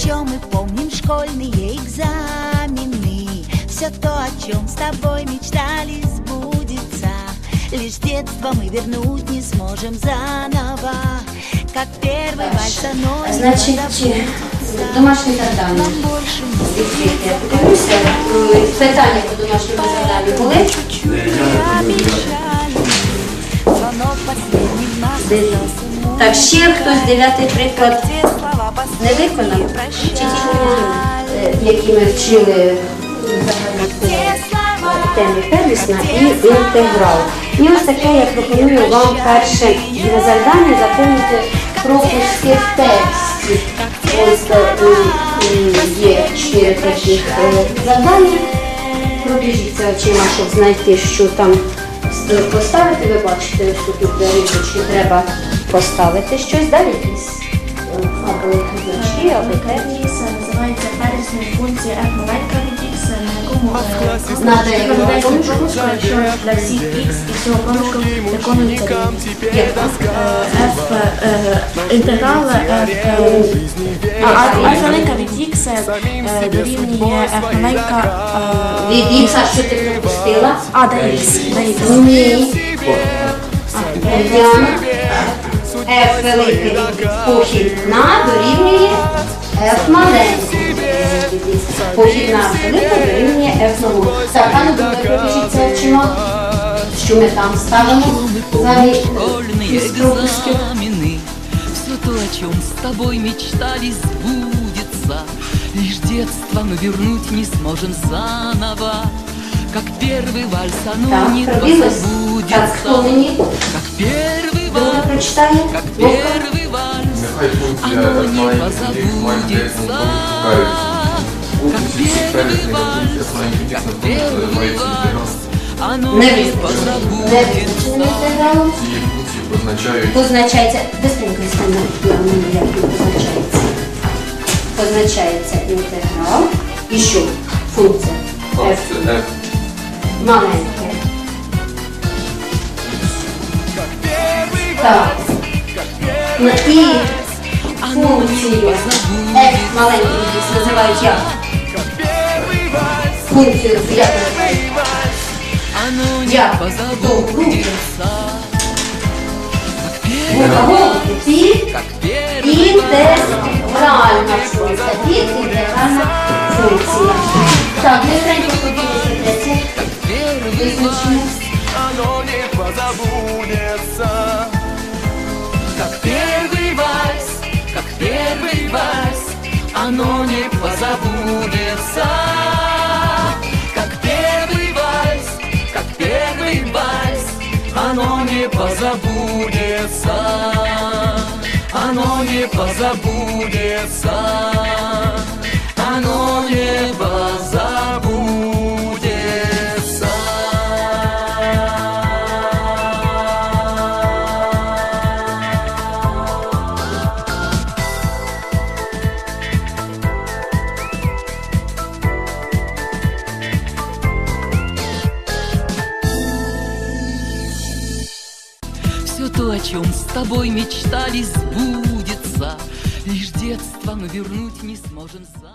еще мы помним школьные экзамены Все то, о чем с тобой мечтали, сбудется Лишь детство мы вернуть не сможем заново Как первый вальс, оно не Значить, позабудется. домашнє завдання. Нам больше не Відкрити. Я подивлюся. Е, Питання по домашньому завданню були? обещали Звонок последний нас остался Так, ще хтось дев'ятий приклад Те слова не Чи ті, е, які ми вчили темі первісна і інтеграл. І ось таке я пропоную вам перше на завдання заповнити пропуски текстів. Ось е, є чотири таких е, завдання. Пробіжіться очима, щоб знайти, що там поставити. Ви бачите, що тут для рибочки треба поставити щось, далі якісь терміни. Це називається первісна функція f маленька від x, на якому проміжку. проміжку, якщо для всіх x і цього проміжку виконується f інтеграл f маленька від x дорівнює f маленька Від ікса, що ти пропустила? а, x, де x. Ні. Діана. F великий похід на дорівнює F маленький. Похід на велика дорівнює F малу. Так, а ну добре, пропишіться очима. Що ми там ставимо? Взагалі, школьные із пропусків. экзамены Все то, о чем с тобой мечтали, сбудется Лишь детство мы вернуть не сможем заново Как первый вальс оно Так, не пробилось. Так, хто позабудется мені Как первый друге вальс, прочитає? как Вовка? первый вальс Нехай функція Оно F не маленьких x маленьких x позабудется шукаються. Как Функції всі первый первісні вальс, функції F маленьких как x первый мається інтеграл. вальс Оно Не не визначено. Не визначеним позабудется інтегралом. Ці функції позначають Позначається, быстренько стане, я не як він позначається. Позначається інтеграл. І що? Функція. F функція F маленьке. Так. Ну і Оно функцію не F позабудется маленький дійсно називають як? Функцію як називають? Оно не Я. позабудется Как первый, Головки. Під как первый інтегральна функція. Під інтегральна функція. Так, быстренько поділися третє. как первый Визначення. оно не позабудется. Оно не позабудется. Как первый вальс, как первый вальс, оно не позабудется. Оно не позабудется. Все то, о чем с тобой мечтали, сбудется. Лишь детство мы вернуть не сможем за